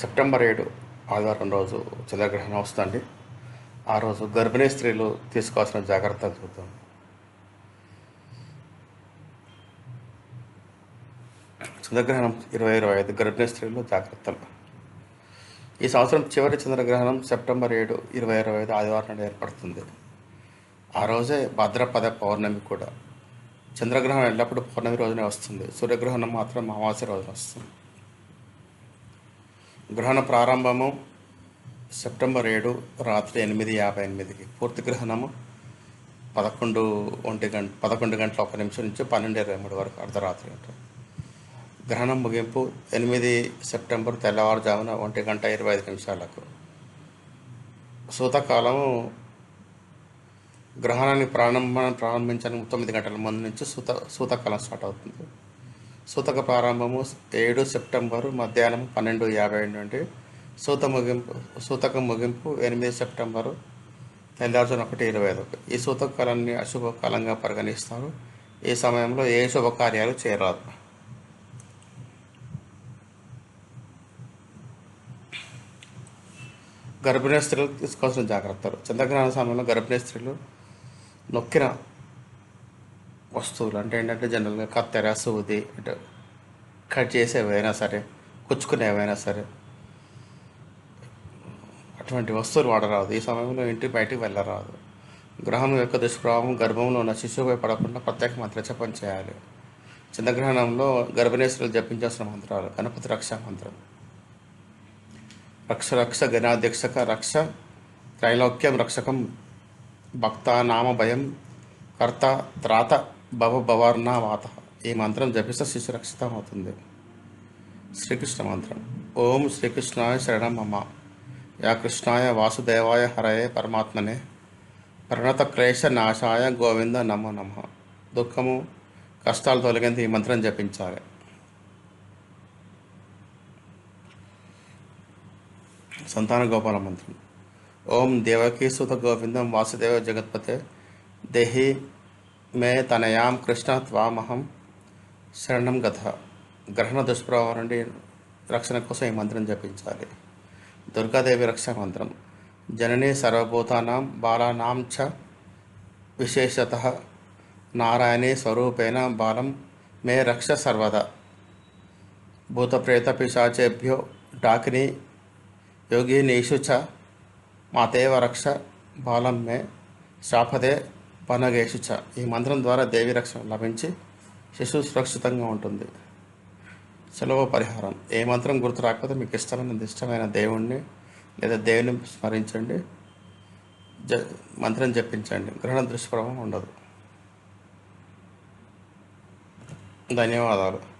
September ఏడు ఆదివారం రోజు చంద్రగ్రహణం వస్తుంది. ఆ రోజు గర్భిణీ స్త్రీలు తీసుకోవాల్సిన జాగ్రత్తలు చూద్దాం. చంద్రగ్రహణం ఇరవై ఇరవై ఐదు గర్భిణీ స్త్రీలు జాగ్రత్తలు. ఈ సంవత్సరం చివరి చంద్రగ్రహణం సెప్టెంబర్ ఏడు ఇరవై ఇరవై ఐదు ఆదివారం నాడు ఏర్పడుతుంది. ఆ రోజే భాద్రపద పౌర్ణమి కూడా. చంద్రగ్రహణం ఎల్లప్పుడూ పౌర్ణమి రోజునే వస్తుంది. సూర్యగ్రహణం మాత్రం అమావాస్య రోజున వస్తుంది. గ్రహణ ప్రారంభము సెప్టెంబర్ ఏడు రాత్రి ఎనిమిది యాభై ఎనిమిదికి. పూర్తి గ్రహణము పదకొండు ఒంటి గంట పదకొండు గంటల ఒక నిమిషం నుంచి పన్నెండు ఇరవై మూడు వరకు అర్ధరాత్రి ఉంటుంది. గ్రహణం ముగింపు ఎనిమిది సెప్టెంబర్ తెల్లవారుజామున ఒంటి గంట ఇరవై ఐదు నిమిషాలకు. సూతకాలము గ్రహణాన్ని ప్రారంభ ప్రారంభించడానికి తొమ్మిది గంటల ముందు నుంచి సూత సూతకాలం స్టార్ట్ అవుతుంది. సూతక ప్రారంభము ఏడు సెప్టెంబరు మధ్యాహ్నం పన్నెండు యాభై నుండి సూత ముగింపు సూతక ముగింపు ఎనిమిది సెప్టెంబరు తెల్లారుజామున ఒకటి ఇరవై ఐదు. ఈ సూతక కాలాన్ని పరిగణిస్తారు. ఈ సమయంలో ఏ శుభకార్యాలు చేయరాదు. గర్భిణీ స్త్రీలు తీసుకోవాల్సిన జాగ్రత్తలు. చంద్రగ్రహణ సమయంలో గర్భిణీ స్త్రీలు నొక్కిన వస్తువులు అంటే ఏంటంటే జనరల్గా కత్తెర సూది అంటే కట్ చేసేవైనా సరే కుచ్చుకునేవైనా సరే. అటువంటి వస్తువులు వాడరాదు. ఈ సమయంలో ఇంటి బయటికి వెళ్ళరాదు. గ్రహం యొక్క దుష్ప్రభావం గర్భంలో ఉన్న శిశువుపై పడకుండా ప్రత్యేక మంత్రజపం చేయాలి. చంద్రగ్రహణంలో గర్భనేశ్వరులు జపించాల్సిన మంత్రాలు. గణపతి రక్ష మంత్రం. రక్ష రక్ష గణాధ్యక్షక రక్ష త్రైలోక్యం రక్షకం భక్త నామ భయం కర్త త్రాత భవ భవర్ణ వాత. ఈ మంత్రం జపిస్తే శిశు రక్షితం అవుతుంది. శ్రీకృష్ణ మంత్రం. ఓం శ్రీకృష్ణాయ శరణం మమ యా కృష్ణాయ వాసుదేవాయ హరయే పరమాత్మనే. ప్రణత క్లేశ నాశాయ గోవింద నమో నమ. దుఃఖము కష్టాలు తొలగింది ఈ మంత్రం జపించాలి. సంతాన గోపాల మంత్రం. ఓం దేవకీ సుత గోవిందం వాసుదేవ జగత్పతే దేహి మే తనయాం కృష్ణ త్వామహం శరణం గత గ్రహణ దుష్ప్రభావం నుండి రక్షణ కోసం ఈ మంత్రం జపించాలి। దుర్గాదేవి రక్ష మంత్రం। జననీ సర్వభూతానాం బాలానాం చ విశేషత। నారాయణే స్వరూపేణ బాలం మే రక్ష సర్వదా। భూతప్రేత పిశాచేభ్యో డాకిని యోగినీషు చ మా దేవరక్ష బాలం శాపదే పనగేషు ఈ మంత్రం ద్వారా దేవి రక్షణ లభించి శిశువు సురక్షితంగా ఉంటుంది. సెలవు పరిహారం. ఏ మంత్రం గుర్తు రాకపోతే మీకు ఇష్టమైన ఇష్టమైన దేవుణ్ణి లేదా దేవుని స్మరించండి. జ మంత్రం జపించండి. గ్రహణ దుష్ప్రభావం ఉండదు. ధన్యవాదాలు.